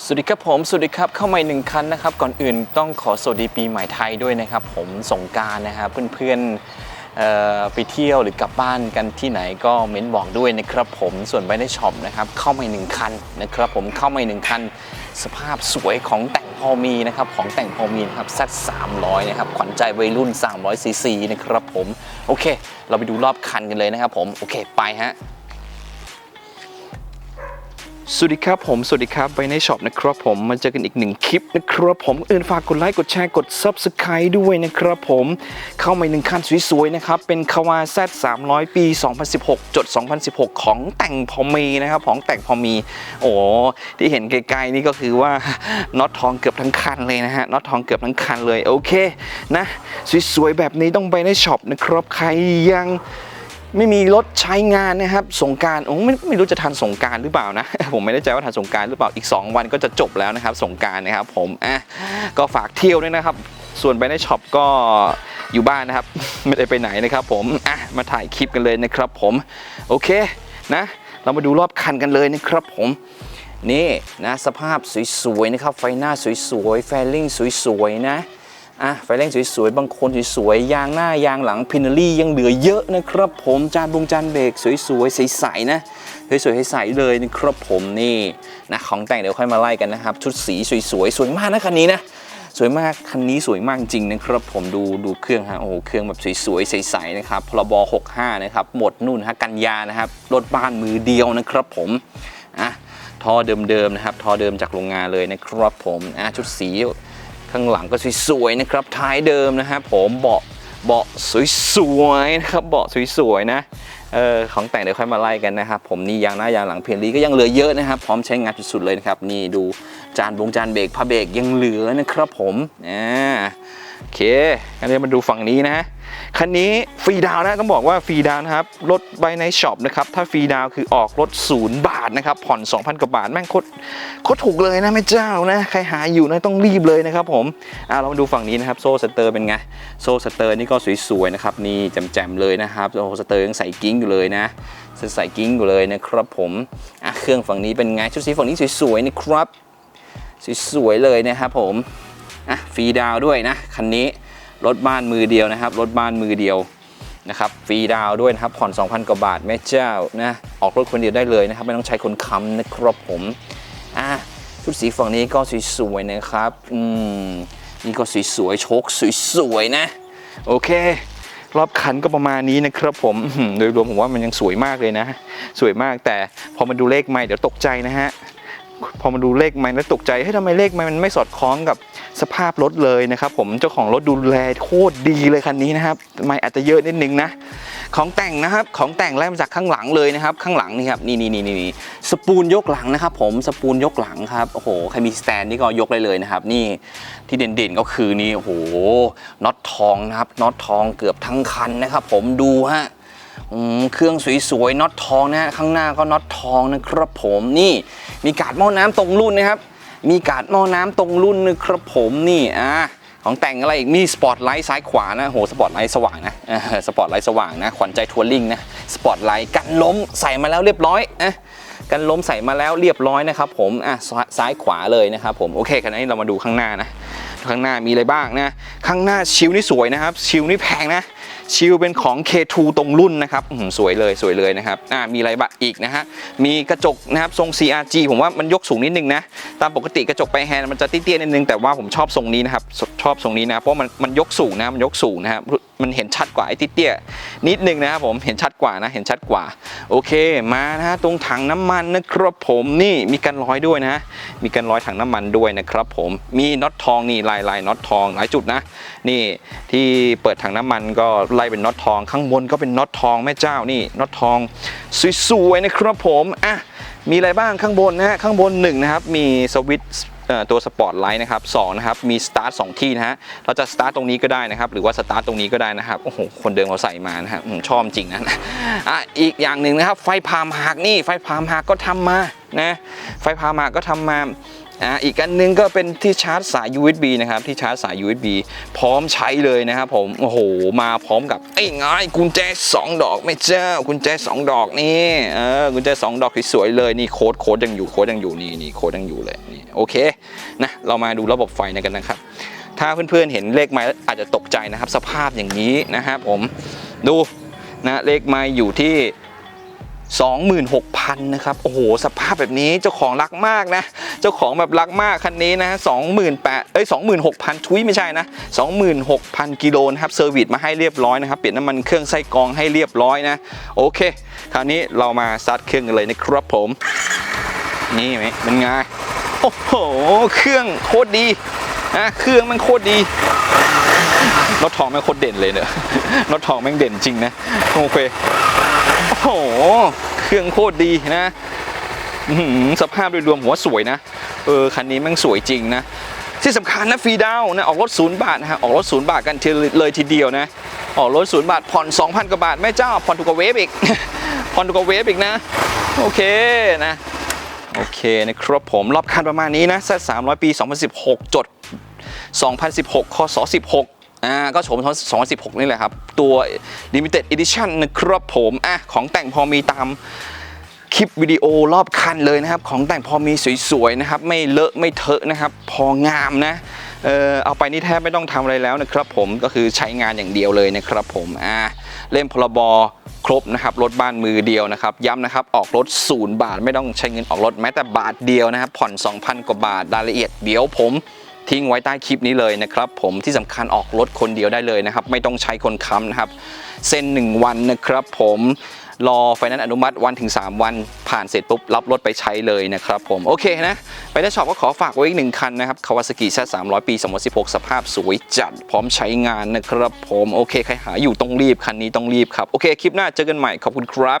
สวัสดีครับผมสวัสดีครับเข้ามาหนึ่งคันนะครับก่อนอื่นต้องขอสวัสดีปีใหม่ไทยด้วยนะครับผมสงการนะครับเพื่อนๆไปเที่ยวหรือกลับบ้านกันที่ไหนก็เม้นบอกด้วยนะครับผมส่วนไปในช็อปนะครับเข้ามาหนึ่งคันนะครับผมเข้ามาหนึ่งคัน สภาพสวยของแต่งพอมีนะครับของแต่งพอมีนะครับซัด300นะครับขวัญใจวัยรุ่น300ซีซีนะครับผมโอเค เราไปดูรอบคันกันเลยนะครับผมโอเคไปฮะ สวัสดีครับผม สวัสดีครับไปในช็อปนะครับผม มาเจอกันอีกหนึ่งคลิปนะครับผมอื่นฝากกดไลค์ กดแชร์ กด Subscribe ด้วยนะครับผม เข้ามาหนึ่งคันสวยๆนะครับ เป็นคาวา Z 300 ปี 2016 จด 2016 ของแต่งพอมีนะครับ ของแต่งพอมี โอ้ที่เห็นไกลๆนี่ก็คือว่าน็อตทองเกือบทั้งคันเลยนะฮะ น็อตทองเกือบทั้งคันเลย โอเคนะ สวยๆแบบนี้ต้องไปในช็อปนะครับ ใครยัง ไม่มีรถใช้งานนะครับสงการโอ้ไม่ไม่รู้จะทันสงการหรือเปล่านะ ผมไม่แน่ใจว่าทันสงการหรือเปล่าอีก 2 วันก็จะจบแล้วนะครับสงการนะครับ ผมอะก็ฝากเที่ยวด้วยนะครับ ส่วนไปในช็อปก็อยู่บ้านนะครับ ไม่ได้ไปไหนนะครับผมอะมาถ่ายคลิปกันเลยนะครับ ผมโอเคนะ เรามาดูรอบคันกันเลยนะครับผมนี่นะสภาพสวยๆนะครับไฟหน้าสวยๆแฟลลิ่งสวยๆนะ อะไฟแรงสวยๆ บางคนสวยๆ ยางหน้ายางหลังพินารี่ยังเหลือเยอะนะครับผมจานบงจานเบรกสวยๆ ใสๆนะสวยๆใสๆเลยนะครับผมนี่นะของแต่งเดี๋ยวค่อยมาไล่กันนะครับ ชุดสีสวยๆ สวยมากนะคันนี้นะสวยมากคันนี้สวยมากจริงนะครับผมดูดูเครื่องฮะโอ้โหเครื่องแบบสวยๆใสๆนะครับพรบ65นะครับหมดนู่นฮะกันยานะครับรถบ้านมือเดียวนะครับผมอะท่อเดิมๆนะครับท่อเดิมจากโรงงานเลยนะครับผมอะชุดสี ข้างหลังก็สวยๆนะครับท้ายเดิมนะครับผมเบาะเบาะสวยๆนะครับเบาะสวยๆนะเออของแต่งเดี๋ยวค่อยมาไล่กันนะครับผมนี่ยางหน้ายางหลังเพลลีก็ยังเหลือเยอะนะครับพร้อมใช้งานสุดๆเลยนะครับนี่ดูจานบงจานเบรกผ้าเบรกยังเหลือนะครับผมอ่าโอเคงั้นเดี๋ยวมาดูฝั่งนี้นะ คันนี้ฟรีดาวนะต้องบอกว่าฟรีดาวนะครับรถใบในช็อปนะครับถ้าฟรีดาวคือออกรถศูนย์บาทนะครับผ่อน 2,000 กว่าบาทแม่งโคตรโคตรถูกเลยนะแม่เจ้านะใครหาอยู่นะต้องรีบเลยนะครับผมอ่าเรามาดูฝั่งนี้นะครับโซ่สเตอร์เป็นไงโซ่สเตอร์นี่ก็สวยๆนะครับนี่แจ่มๆเลยนะครับโซ่สเตอร์ยังใส่กิ้งอยู่เลยนะใส่กิ้งอยู่เลยนะครับผมอะเครื่องฝั่งนี้เป็นไงชุดสีฝั่งนี้สวยๆนะครับสวยๆเลยนะครับผมอะฟรีดาวด้วยนะคันนี้ รถบ้านมือเดียวนะครับ รถบ้านมือเดียวนะครับฟรีดาวด้วยนะครับผ่อน 2,000 กว่าบาทแม่เจ้านะออกรถคนเดียวได้เลยนะครับ ไม่ต้องใช้คนค้ำนะครับผมอะชุดสีฝั่งนี้ก็สวยๆนะครับอืมนี่ก็สวยๆโชคสวยๆนะ โอเค รอบคันก็ประมาณนี้นะครับผมโดยรวมผมว่ามันยังสวยมากเลยนะ สวยมากแต่พอมาดูเลขไม่เดี๋ยวตกใจนะฮะ พอมาดูเลขไม่แล้วตกใจเฮ้ยทำไมเลขไม่มันไม่สอดคล้องกับสภาพรถเลยนะครับผมเจ้าของรถดูแลโคตรดีเลยคันนี้นะครับไม่อาจจะเยอะนิดนึงนะ ของแต่งนะครับของแต่งไล่มาจากข้างหลังเลยนะครับ ข้างหลังนี่ครับนี่นี่นี่นี่สปูนยกหลังนะครับ ผมสปูนยกหลังครับโอ้โหใครมีสแตนนี่ก็ยกได้เลยนะครับนี่ที่เด่นๆก็คือนี่โอ้โหน็อตทองนะครับน็อตทองเกือบทั้งคันนะครับ ผมดูฮะ อืมเครื่องสวยๆน็อตทองนะฮะข้างหน้าก็น็อตทองนะครับผมนี่มีกาดหม้อน้ำตรงรุ่นนะครับ มีกาดหม้อน้ำตรงรุ่นนะครับผมนี่อะของแต่งอะไรอีกมีสปอตไลท์ซ้ายขวานะโหสปอตไลท์สว่างนะสปอตไลท์สว่างนะขวัญใจทัวริงนะสปอตไลท์กันล้มใส่มาแล้วเรียบร้อยนะกันล้มใส่มาแล้วเรียบร้อยนะครับผมอะซ้ายขวาเลยนะครับผมโอเคคันนี้เรามาดูข้างหน้านะข้างหน้ามีอะไรบ้างนะ ข้างหน้าชิลนี่สวยนะครับ ชิลนี่แพงนะ ชิลเป็นของ K2 ตรงรุ่นนะครับอื้อหือสวยเลยสวยเลยนะครับอ่ามีอะไรบะอีกนะฮะมีกระจกนะครับทรง CRG ผมว่ามันยกสูงนิดนึงนะตามปกติกระจกไปแฮนด์มันจะเตี้ยๆนิดนึงแต่ว่าผมชอบทรงนี้นะครับชอบทรงนี้นะเพราะมันมันยกสูงนะมันยกสูงนะครับมันเห็นชัดกว่าไอ้เตี้ยๆนิดนึงนะครับผมเห็นชัดกว่านะเห็นชัดกว่า โอเคมานะฮะตรงถังน้ำมันนะครับผมนี่มีกันร้อยด้วยนะมีกันร้อยถังน้ำมันด้วยนะครับผมมีน็อตทองนี่ลายลายน็อตทองหลายจุดนะ นี่ที่เปิดถังน้ำมันก็ไล่เป็นน็อตทอง ข้างบนก็เป็นน็อตทองแม่เจ้านี่น็อตทองสวยๆนะครับผมอะมีอะไรบ้างข้างบนนะฮะข้างบนหนึ่งนะครับมีสวิตช์ ตัวสปอร์ตไลท์นะครับสองนะครับมีสตาร์ทสองที่นะฮะเราจะสตาร์ทตรงนี้ก็ได้นะครับหรือว่าสตาร์ทตรงนี้ก็ได้นะครับโอ้โหคนเดิมเขาใส่มานะครับอืมชอบจริงนะอะอีกอย่างหนึ่งนะครับไฟพามหักนี่ไฟพามหักก็ทำมานะไฟพามหักก็ทำมา อ่าอีกอันหนึงก็เป็นที่ชาร์จสาย USB นะครับที่ชาร์จสาย USB พร้อมใช้เลยนะครับผมโอ้โหมาพร้อมกับไอ้ไงกุญแจ 2 ดอกไม่เจ้ากุญแจ 2 ดอกนี่เออกุญแจ 2 ดอกสวยๆเลยนี่โค้ดโค้ดยังอยู่โค้ดยังอยู่นี่นี่โค้ดยังอยู่เลยนี่โอเคนะเรามาดูระบบไฟกันนะครับ ถ้าเพื่อนๆเห็นเลขไม้อาจจะตกใจนะครับ สภาพอย่างนี้นะครับผมดูนะเลขไม้อยู่ที่ 26,000นะครับโอ้โหสภาพแบบนี้เจ้าของรักมากนะ เจ้าของแบบรักมากคันนี้นะ28,000เอ้ย26,000ทุยไม่ใช่นะ 26,000 กิโลนะครับเซอร์วิสมาให้เรียบร้อยนะครับ เปลี่ยนน้ำมันเครื่องไส้กรองให้เรียบร้อยนะ โอเค คราวนี้เรามาสตาร์ทเครื่องกันเลยนะครับผม นี่ไหมเป็นไงโอ้โห เครื่องโคตรดีนะเครื่องมันโคตรดีรถทองแม่งโคตรเด่นเลยเนอะรถทองแม่งเด่นจริงนะโอเค โอ้โห เครื่องโคตรดีนะสภาพโดยรวมหัวสวยนะ เออ คันนี้แม่งสวยจริงนะ ที่สำคัญนะฟรีดาวน์นะออกรถศูนย์บาทนะฮะ ออกรถศูนย์บาทกันทีเลยทีเดียวนะ ออกรถศูนย์บาทผ่อน 2,000 กว่าบาท แม่เจ้า ผ่อนถูกกว่าเวฟอีก ผ่อนถูกกว่าเวฟอีกนะ โอเคนะ โอเคนะครับผม รอบคันประมาณนี้นะ Z 300 ปี 2016 จด 2016คศ16 อ่าก็โฉม2016 นี่แหละครับ ตัว Limited Edition นะครับผมอะของแต่งพอมีตามคลิปวิดีโอรอบคันเลยนะครับ ของแต่งพอมีสวยๆนะครับ ไม่เลอะไม่เทอะนะครับ พองามนะเออเอาไปนี่แทบไม่ต้องทำอะไรแล้วนะครับ ผมก็คือใช้งานอย่างเดียวเลยนะครับผมอ่าเล่มพรบครบนะครับรถบ้านมือเดียวนะครับย้ำนะครับออกรถศูนย์บาท ไม่ต้องใช้เงินออกรถแม้แต่บาทเดียวนะครับผ่อน 2,000 กว่าบาทรายละเอียดเดี๋ยวผม ทิ้งไว้ใต้คลิปนี้เลยนะครับ ผมที่สำคัญออกรถคนเดียวได้เลยนะครับ ไม่ต้องใช้คนค้ำนะครับเซ็น1 วันนะครับผมรอไฟนั้นซ์อนุมัติวันถึง 3 วันผ่านเสร็จปุ๊บ รับรถไปใช้เลยนะครับผม โอเคนะ ไปได้ช็อปก็ขอฝากไว้อีกหนึ่งคันนะครับคาวาซากิแซ300 ปี 2016 สภาพสวยจัดพร้อมใช้งานนะครับผม โอเค ใครหาอยู่ต้องรีบ คันนี้ต้องรีบครับ โอเค คลิปหน้าเจอกันใหม่ ขอบคุณครับ